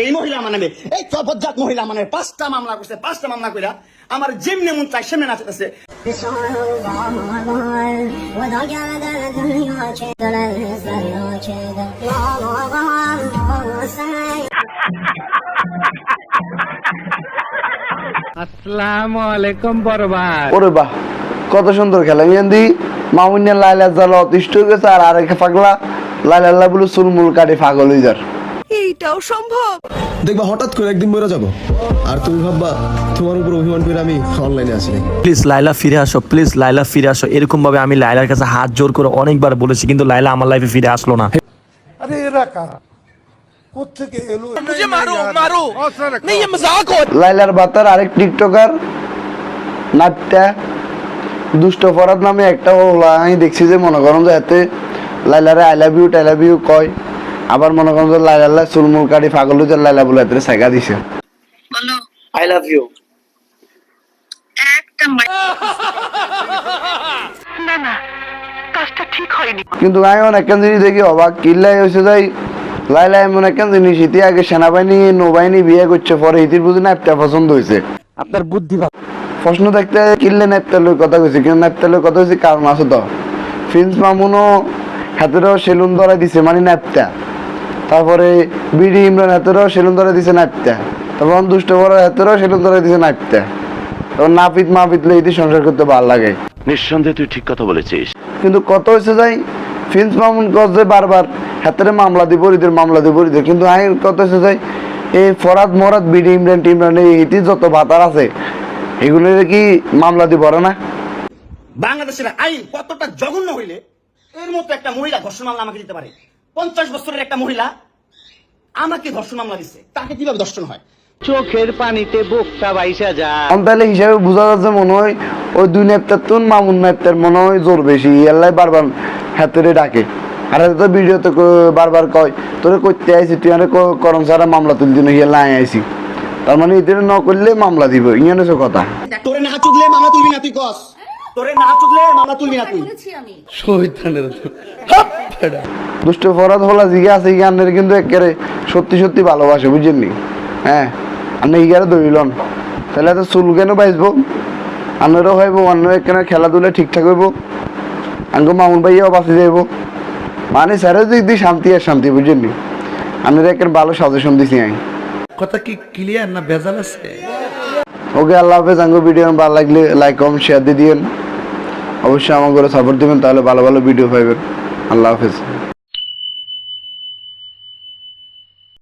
এই মহিলা মানে এই চপজ্জাত মহিলা মানে পাঁচটা মামলা করছে পাঁচটা মামলা কইরা আমার যেমনি মন চাই সেমনি নাচতেছে আসসালামু আলাইকুম বড় ভাই ওরে বাহ কত সুন্দর খেলা। মেহেন্দি মামুনিয়া লাইলা জাল অতিষ্ঠ হয়ে গেছে আর আরেক পাগলা লাইলা বলে চুলমুল কাটে পাগল হয়ে যার। এইটাও সম্ভব দেখবা হঠাৎ করে একদিন মরে যাবো আর তুমি ভাববা তোমার উপর অভিমান করে আমি অনলাইনে আসি প্লিজ লাইলা ফিরে আসো প্লিজ লাইলা ফিরে আসো এরকম ভাবে আমি লাইলার কাছে হাত জোর করে অনেকবার বলেছি কিন্তু লাইলা আমার লাইফে ফিরে আসলো না मुझे मारो मारो नहीं ये मजाक हो লাইলার বাতার আরেক টিকটকার নাট্যা দুষ্ট ফরাদ নামে একটা ওলা আমি দেখছি যে মনে করেন যে এতে লাইলারে আই লাভ ইউ টাই লাভ ইউ কয় আবার মনে করেন যে লাইলা চুলমুল কাটি পাগল হয়ে যায় লাইলা বলে এতে সাইকা দিছে। বলো। আই লাভ ইউ একটা মা- কিন্তু আমি অনেক জিনিস দেখি অবাক কিল্লাই হয়েছে যাই লাইলা এমন একটা জিনিস ইতি আগে সেনাবাহিনী নৌবাহিনী বিয়ে করছে পরে ইতির বুঝি নাপটা পছন্দ হয়েছে আপনার বুদ্ধি প্রশ্ন দেখতে কিনলে নাপতালের কথা কইছে কিন্তু নাপতালের কথা হয়েছে কারণ আছে তো। ফিন্স মামুনও হাতেরও সেলুন ধরা দিছে মানে নাপতা তারপরে বিডি ইমরান হাতেরও সেলুন ধরা দিছে নাপতা তারপর দুষ্ট বড় হাতেরও সেলুন ধরা দিছে নাপতা তখন নাপিত মাপিত লইতে সংসার করতে ভালো লাগে। নিঃসন্দেহে তুই ঠিক কথা বলেছিস। কিন্তু কত হয়েছে যাই ফিন্স মামুন কজে বারবার হাতের মামলা দিব ঈদের মামলা দিব ঈদের কিন্তু আই কত হয়েছে যাই এই ফরাদ মরাদ বিডি ইমরান টিমরান এই ইতি যত ভাতার আছে এগুলোর কি মামলা দিব না? বাংলাদেশের আইন কতটা জঘন্য হইলে এর মতো একটা মহিলা মামলা আমাকে দিতে পারে। পঞ্চাশ বছরের একটা মহিলা আমাকে ধর্ষণ মামলা দিচ্ছে তাকে কীভাবে ধর্ষণ হয়? চোখের পানিতে বুকটা বাইসা যায়। তাহলে হিসাবে বোঝা যাচ্ছে মনে হয় ওই দুই নেপ্তার তুন মামুন নেপ্তার মনে হয় জোর বেশি। এল্লাই বারবার হাতেরে ডাকে। আর তো ভিডিওতে বারবার কয় তোরে করতে আইছি তুই আরে করম সারা মামলা তুলতি না হিয়াল্লা আই আইছি। তার মানে এদের ন করলে মামলা দিব ইয়ে কথা। তোরে না চুদলে মামলা তুলবি না তুই কস। তোরে না চুদলে মামলা তুলবি না তুই। দুষ্ট ফরাদ হলা জিগে আছে কিন্তু একেবারে সত্যি সত্যি ভালোবাসে বুঝছেন নি হ্যাঁ আপনি ইগারে ধরিলন তাহলে তো চুল কেন বাঁচবো আনেরও হইব অন্য এখানে খেলাধুলা ঠিকঠাক হইব। আঙ্গ মামুন ভাইয়াও বাঁচে যাইব। মানে স্যারের দিক দিয়ে শান্তি আর শান্তি বুঝছেন নি আপনার একের ভালো সাজেশন দিছি আমি। কথা কি ক্লিয়ার না ভেজাল আছে? ওকে আল্লাহ হাফেজ আঙ্গু ভিডিও ভালো লাগলে লাইক কম শেয়ার দিয়ে দিন অবশ্যই আমার করে সাপোর্ট দিবেন, তাহলে ভালো ভালো ভিডিও পাইবেন। আল্লাহ হাফেজ।